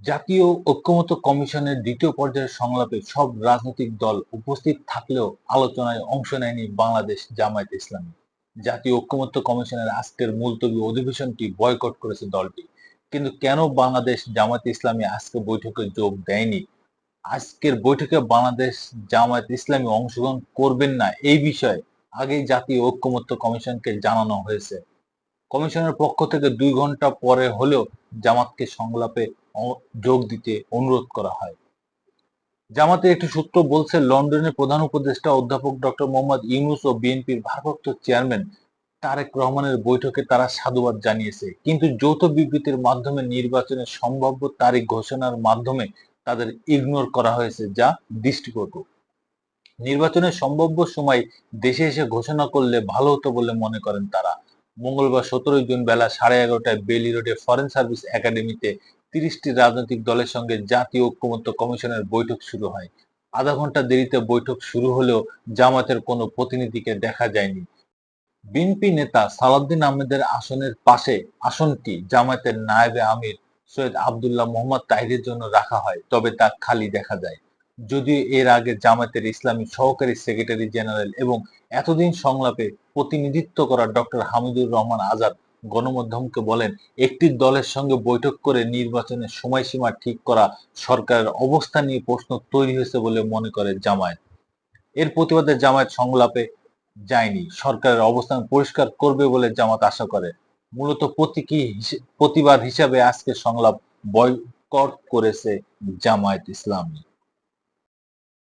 জাতীয় ঐক্যমত্য কমিশনের দ্বিতীয় পর্যায়ের সংলাপে সব রাজনৈতিক দল উপস্থিত থাকলেও আলোচনায় অংশ নেয়নি বাংলাদেশ জামায়াত ইসলামী। জাতীয় ঐক্যমত্য কমিশনের আজকের মুলতবি অধিবেশনটি বয়কট করেছে দলটি। কিন্তু কেন বাংলাদেশ জামায়াত ইসলামী আজকে বৈঠকে যোগ দেয়নি? আজকের বৈঠকে বাংলাদেশ জামায়াত ইসলামী অংশগ্রহণ করবেন না, এই বিষয়ে আগেই জাতীয় ঐক্যমত্য কমিশনকে জানানো হয়েছে। কমিশনের পক্ষ থেকে দুই ঘণ্টা পরে হলেও জামাতকে সংলাপে যোগ দিতে অনুরোধ করা হয়। জামাতে একটি সূত্র বলছে, লন্ডনের প্রধান উপদেষ্টা অধ্যাপক ডক্টর মোহাম্মদ ইউনুস ও বিএনপির ভারপ্রাপ্ত চেয়ারম্যান তারেক রহমানের বৈঠকে তারা সাধুবাদ জানিয়েছে। কিন্তু যৌথ বিবৃতির মাধ্যমে নির্বাচনের সম্ভাব্য তারিখ ঘোষণার মাধ্যমে তাদের ইগনোর করা হয়েছে, যা দৃষ্টিকটু। নির্বাচনের সম্ভাব্য সময় দেশে এসে ঘোষণা করলে ভালো হতো বলে মনে করেন তারা। মঙ্গলবার সতেরোই জুন বেলা সাড়ে এগারোটায় বেলি রোডে ফরেন সার্ভিস একাডেমিতে তিরিশটি রাজনৈতিক দলের সঙ্গে জাতীয় ঐক্যমত্য কমিশনের বৈঠক শুরু হয়। আধা ঘণ্টা দেরিতে বৈঠক শুরু হলেও জামাতের কোনো প্রতিনিধিকে দেখা যায়নি। বিএনপি নেতা সালাউদ্দিন আহমেদের আসনের পাশে আসনটি জামায়াতের নায়েবে আমির সৈয়দ আবদুল্লাহ মোহাম্মদ তাহিরের জন্য রাখা হয়, তবে তা খালি দেখা যায়। যদিও এর আগে জামায়াতের ইসলামী সহকারী সেক্রেটারি জেনারেল এবং এতদিন সংলাপে প্রতিনিধিত্ব করা ডক্টর হামিদুর রহমান আজাদ গণমাধ্যমকে বলেন, একটি দলের সঙ্গে বৈঠক করে নির্বাচনের সময়সীমা ঠিক করা সরকারের অবস্থা নিয়ে প্রশ্ন তৈরি হয়েছে বলে মনে করে জামায়াত। এর প্রতিবাদে জামায়াত সংলাপে যায়নি, সরকারের অবস্থান পরিষ্কার করবে বলে জামাত আশা করে। মূলত প্রতীকী প্রতিবাদ হিসাবে আজকে সংলাপ বয়কট করেছে জামায়াত ইসলামী।